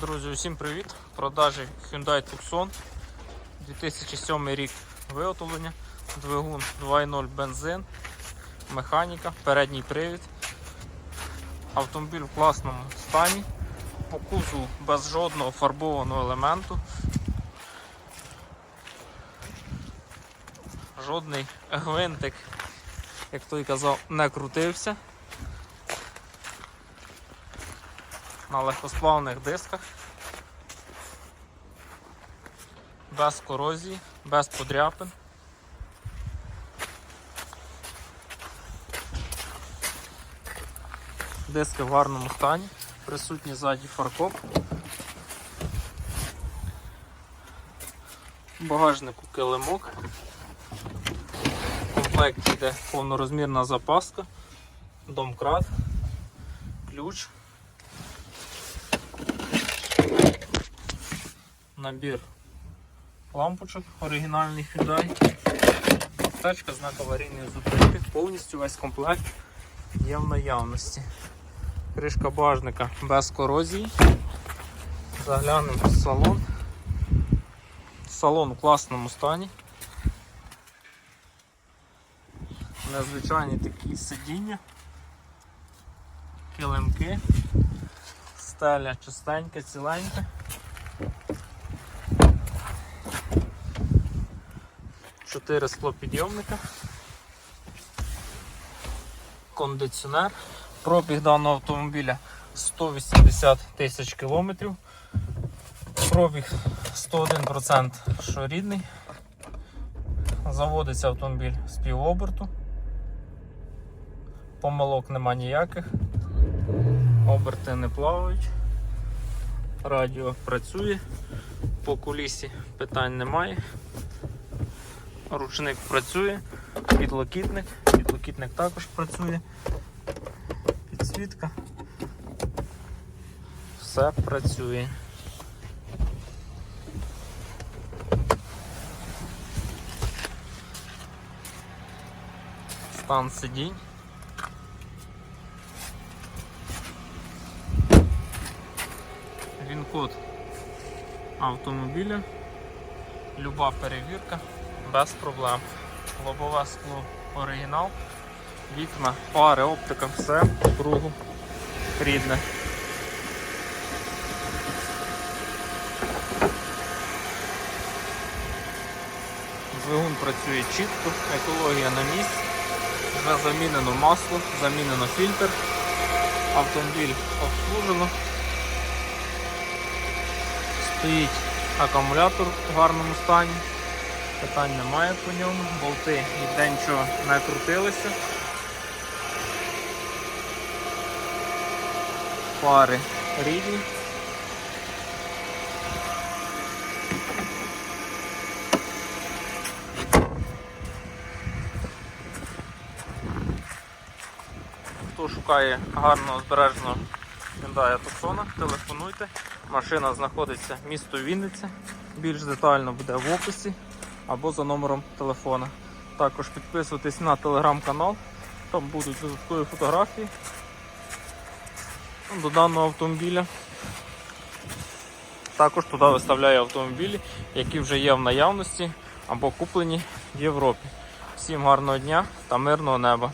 Друзі, усім привіт! Продажі Hyundai Tucson 2007 рік виготовлення, двигун 2.0 бензин, механіка, передній привід. Автомобіль в класному стані, по кузову без жодного фарбованого елементу. Жодний гвинтик, як той казав, не крутився. На легкосплавних дисках, без корозії, без подряпин. Диски в гарному стані, присутній ззаді фаркоп. Багажнику килимок. В комплекті йде повнорозмірна запаска, домкрат, ключ. Набір лампочок оригінальний Hyundai. Аптечка, знак аварійної зупинки, повністю весь комплект є в наявності. Кришка багажника без корозії. Заглянемо в салон. Салон у класному стані. Незвичайні такі сидіння, килимки, стеля чистенька, ціленька. Чотири склопідйомника, кондиціонер. Пробіг даного автомобіля 180 тисяч кілометрів. Пробіг 101% що рідний. Заводиться автомобіль з півоберту. Помилок нема ніяких. Оберти не плавають. Радіо працює, по кулісі питань немає. Ручник працює, підлокітник, підлокітник також працює, підсвітка. Все працює. Стан сидінь. Він-код автомобіля. Люба перевірка без проблем. Лобове скло оригінал, вікна, пари, оптика, все по кругу рідне. Двигун працює чітко, екологія на місці, вже замінено масло, замінено фільтр, автомобіль обслужено. Стоїть акумулятор в гарному стані. Питань немає по ньому, болти ніде нічого не крутилися. Фари рідні. Хто шукає гарного збереженого Hyundai Tucson, телефонуйте. Машина знаходиться в місто Вінниця. Більш детально буде в описі або за номером телефона. Також підписуйтесь на телеграм-канал, там будуть додаткові фотографії до даного автомобіля. Також туди виставляю автомобілі, які вже є в наявності або куплені в Європі. Всім гарного дня та мирного неба!